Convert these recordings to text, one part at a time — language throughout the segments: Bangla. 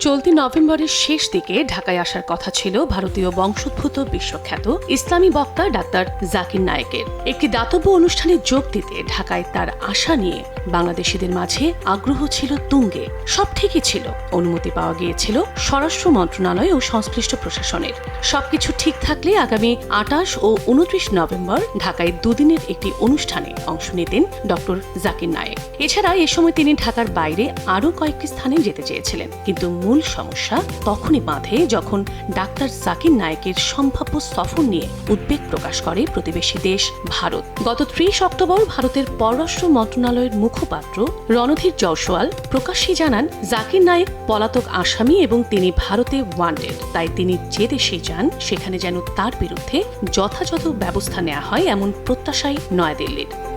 চলতি নভেম্বরের শেষ দিকে ঢাকায় আসার কথা ছিল ভারতীয় বংশোদ্ভূত বিশ্বখ্যাত ইসলামী বক্তা ডাক্তার জাকির নায়েকের। একটি দাতব্য অনুষ্ঠানে যোগ দিতে ঢাকায় তার আশা নিয়ে বাংলাদেশিদের মাঝে আগ্রহ ছিল তুঙ্গে। সব ঠিকই ছিল। অনুমতি পাওয়া গিয়েছিল স্বরাষ্ট্র মন্ত্রণালয় ও সংশ্লিষ্ট প্রশাসনের। সবকিছু ঠিক থাকলে আগামী আটাশ ও উনত্রিশ নভেম্বর ঢাকায় দুদিনের একটি অনুষ্ঠানে অংশ নিতেন ডক্টর জাকির নায়েক। এছাড়া এ সময় তিনি ঢাকার বাইরে আরও কয়েকটি স্থানে যেতে চেয়েছিলেন। কিন্তু মূল সমস্যা তখনই বাঁধে যখন ডাক্তার জাকির নায়েকের সম্ভাব্য সফর নিয়ে উদ্বেগ প্রকাশ করে প্রতিবেশী দেশ ভারত। গত ত্রিশ অক্টোবর ভারতের পররাষ্ট্র মন্ত্রণালয়ের মুখপাত্র রণধীর জয়সওয়াল প্রকাশ্যে জানান জাকির নায়েক পলাতক আসামি এবং তিনি ভারতে ওয়ান্টেড তাই তিনি যে দেশে যান সেখানে যেন তার বিরুদ্ধে যথাযথ ব্যবস্থা নেওয়া হয় এমন প্রত্যাশাই নয়াদিল্লির।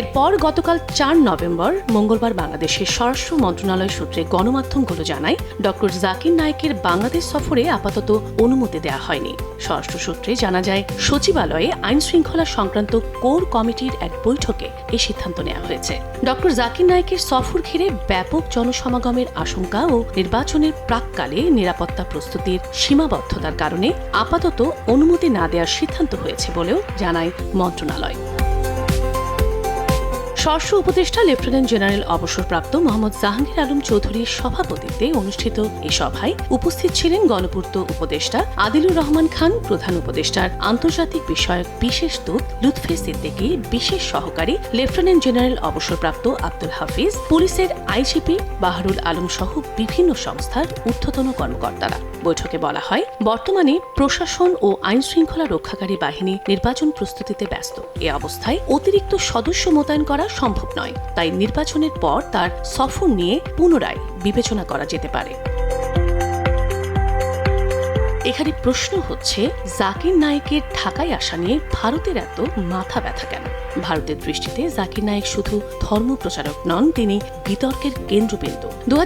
এরপর গতকাল চার নভেম্বর মঙ্গলবার বাংলাদেশের স্বরাষ্ট্র মন্ত্রণালয় সূত্রে গণমাধ্যমগুলো জানায়, ডক্টর জাকির নায়েকের বাংলাদেশ সফরে আপাতত অনুমতি দেওয়া হয়নি। স্বরাষ্ট্র সূত্রে জানা যায়, সচিবালয়ে আইন শৃঙ্খলা সংক্রান্ত কোর কমিটির এক বৈঠকে এই সিদ্ধান্ত নেওয়া হয়েছে। ডক্টর জাকির নায়েকের সফর ঘিরে ব্যাপক জনসমাগমের আশঙ্কা ও নির্বাচনের প্রাককালে নিরাপত্তা প্রস্তুতির সীমাবদ্ধতার কারণে আপাতত অনুমতি না দেওয়ার সিদ্ধান্ত হয়েছে বলেও জানায় মন্ত্রণালয়। স্বরাষ্ট্র উপদেষ্টা, লেফটেন্যান্ট জেনারেল অবসরপ্রাপ্ত মোহাম্মদ জাহাঙ্গীর আলম চৌধুরীর সভাপতিত্বে অনুষ্ঠিত এ সভায় উপস্থিত ছিলেন গণপূর্ত উপদেষ্টা আদিলুর রহমান খান, প্রধান উপদেষ্টার আন্তর্জাতিক বিষয়ক বিশেষ দূত লুৎফে সিদ্দিকী, বিশেষ সহকারী লেফটেন্যান্ট জেনারেল অবসরপ্রাপ্ত আব্দুল হাফিজ, পুলিশের আইজিপি বাহারুল আলম সহ বিভিন্ন সংস্থার ঊর্ধ্বতন কর্মকর্তারা। বৈঠকে বলা হয়, বর্তমানে প্রশাসন ও আইন শৃঙ্খলা রক্ষাকারী বাহিনী নির্বাচন প্রস্তুতিতে ব্যস্ত। এ অবস্থায় অতিরিক্ত সদস্য মোতায়েন করা সম্ভব নয়। তাই নির্বাচনের পর তার সফর নিয়ে পুনরায় বিবেচনা করা যেতে পারে। এখানে প্রশ্ন হচ্ছে, জাকির নায়েকের ঢাকায় আসা নিয়ে ভারতের এত মাথা ব্যথা কেন? ভারতের দৃষ্টিতে জাকির নায়েক শুধু ধর্ম প্রচারক নন, তিনি বিতর্কের কেন্দ্রবিন্দু। দু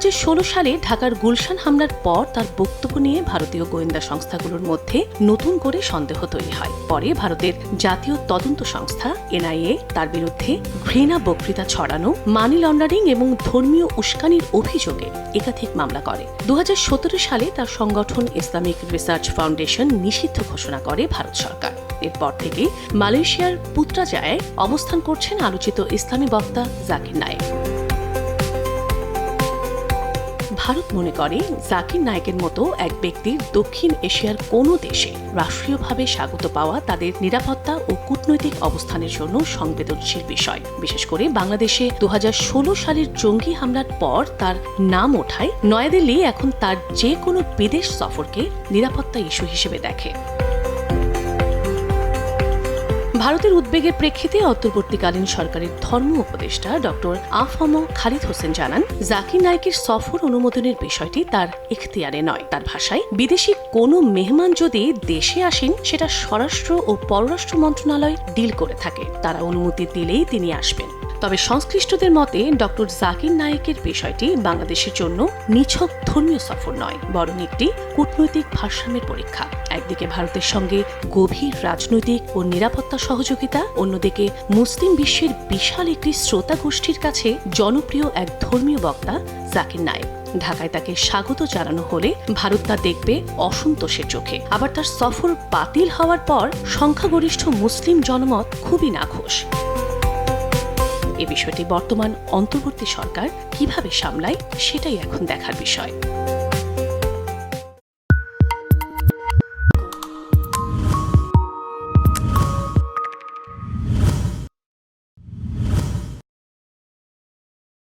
সালে ঢাকার গুলশান হামলার পর তার বক্তব্য নিয়ে ভারতীয় গোয়েন্দা সংস্থাগুলোর মধ্যে নতুন করে সন্দেহ তৈরি হয়। পরে ভারতের জাতীয় তদন্ত সংস্থা, এনআইএ, তার বিরুদ্ধে ঘৃণা বক্তৃতা ছড়ানো, মানি লন্ডারিং এবং ধর্মীয় উস্কানির অভিযোগে একাধিক মামলা করে। দু হাজার সতেরো সালে তার সংগঠন ইসলামিক রিসার্চ ফাউন্ডেশন নিষিদ্ধ ঘোষণা করে ভারত সরকার। এরপর থেকে মালয়েশিয়ার পুত্রাজায় অবস্থান করছেন আলোচিত ইসলামী বক্তা জাকির নায়েক। ভারত মনে করে জাকির নায়কের মতো এক ব্যক্তির দক্ষিণ এশিয়ার কোনো দেশে রাষ্ট্রীয়ভাবে স্বাগত পাওয়া তাদের নিরাপত্তা ও কূটনৈতিক অবস্থানের জন্য সংবেদনশীল বিষয়। বিশেষ করে বাংলাদেশে দু হাজার ষোলো সালের জঙ্গি হামলার পর তার নাম ওঠায় নয়াদিল্লি এখন তার যে কোনো বিদেশ সফরকে নিরাপত্তা ইস্যু হিসেবে দেখে। ভারতের উদ্বেগের প্রেক্ষিতে অন্তর্বর্তীকালীন সরকারের ধর্ম উপদেষ্টা ডক্টর আফম খালিদ হোসেন জানান, জাকির নায়কের সফর অনুমোদনের বিষয়টি তার এখতিয়ারে নয়। তার ভাষায়, বিদেশি কোনো মেহমান যদি দেশে আসেন, সেটা স্বরাষ্ট্র ও পররাষ্ট্র মন্ত্রণালয় ডিল করে থাকে। তারা অনুমতি দিলেই তিনি আসবেন। তবে সংশ্লিষ্টদের মতে, ডক্টর জাকির নায়েকের বিষয়টি বাংলাদেশের জন্য নিছক ধর্মীয় সফর নয়, বরং একটি কূটনৈতিক ভারসাম্যের পরীক্ষা। একদিকে ভারতের সঙ্গে গভীর রাজনৈতিক ও নিরাপত্তা সহযোগিতা, অন্যদিকে মুসলিম বিশ্বের বিশাল একটি শ্রোতা গোষ্ঠীর কাছে জনপ্রিয় এক ধর্মীয় বক্তা জাকির নায়েক। ঢাকায় তাকে স্বাগত জানানো হলে ভারত তা দেখবে অসন্তোষের চোখে। আবার তার সফর বাতিল হওয়ার পর সংখ্যাগরিষ্ঠ মুসলিম জনমত খুবই নাখোশ। এ বিষয়টি বর্তমান অন্তর্বর্তী সরকার কীভাবে সামলায় সেটাই এখন দেখার বিষয়।